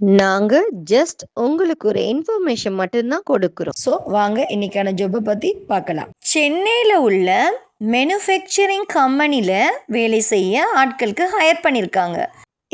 நாங்க ஜஸ்ட் உங்களுக்கு ஒரு இன்ஃபர்மேஷன் மட்டும்தான் கொடுக்குறோம். ஸோ வாங்க இன்னைக்கான ஜாப்பை பத்தி பார்க்கலாம். சென்னையில் உள்ள மேனுஃபேக்சரிங் கம்பெனியில் வேலை செய்ய ஆட்களுக்கு ஹையர் பண்ணியிருக்காங்க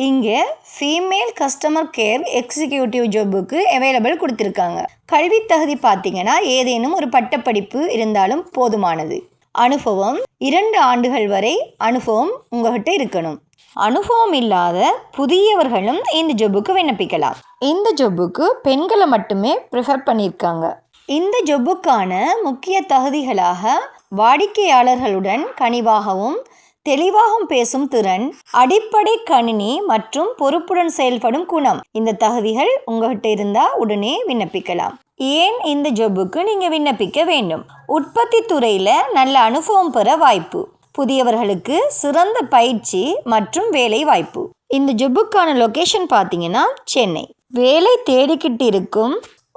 இங்கே ஃபீமேல் கஸ்டமர் கேர் எக்ஸிக்யூட்டிவ் ஜாபுக்கு அவைலபிள் கொடுத்துருக்காங்க. கல்வி தகுதி பார்த்தீங்கன்னா ஏதேனும் ஒரு பட்டப்படிப்பு இருந்தாலும் போதுமானது. அனுபவம் இரண்டு ஆண்டுகள் வரை அனுபவம் உங்ககிட்ட இருக்கணும். அனுபவம் இல்லாத புதியவர்களும் இந்த ஜொப்புக்கு விண்ணப்பிக்கலாம். இந்த ஜொப்புக்கு பெண்களை மட்டுமே ப்ரிஃபர் பண்ணியிருக்காங்க. இந்த ஜொப்புக்கான முக்கிய தகுதிகளாக வாடிக்கையாளர்களுடன் கனிவாகவும் தெளிவாகவும் பேசும் திறன் அடிப்படை கணினி மற்றும் பொறுப்புடன் செயல்படும் குணம். இந்த தகுதிகள் உங்ககிட்ட இருந்தால் உடனே விண்ணப்பிக்கலாம். ஏன் இந்த ஜொப்புக்கு நீங்கள் விண்ணப்பிக்க வேண்டும்? உற்பத்தி துறையில் நல்ல அனுபவம் பெற வாய்ப்பு. புதியவர்களுக்கு சிறந்த பயிற்சி மற்றும் வேலை வாய்ப்பு இந்த ஜொப்புக்கான லொக்கேஷன் பார்த்தீங்கன்னா சென்னை. வேலை தேடிக்கிட்டு இருக்கும்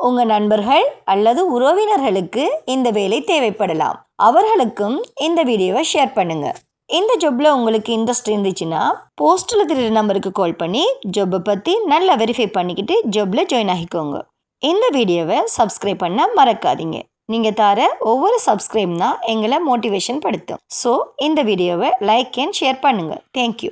உங்கள் நண்பர்கள் அல்லது உறவினர்களுக்கு இந்த வேலை தேவைப்படலாம். அவர்களுக்கும் இந்த வீடியோவை ஷேர் பண்ணுங்கள் இந்த ஜொப்பில் உங்களுக்கு இன்ட்ரெஸ்ட் இருந்துச்சுன்னா போஸ்ட்டில் திருட நம்பருக்கு கால் பண்ணி ஜொப்பை பற்றி நல்லா வெரிஃபை பண்ணிக்கிட்டு ஜொப்பில் ஜாயின் ஆகிக்கோங்க. இந்த வீடியோவை சப்ஸ்கிரைப் பண்ண மறக்காதீங்க. நீங்கள் தர ஒவ்வொரு சப்ஸ்கிரைப் தான் எங்களை மோட்டிவேஷன் படுத்தும். ஸோ இந்த வீடியோவை லைக் அண்ட் ஷேர் பண்ணுங்கள் தேங்க்யூ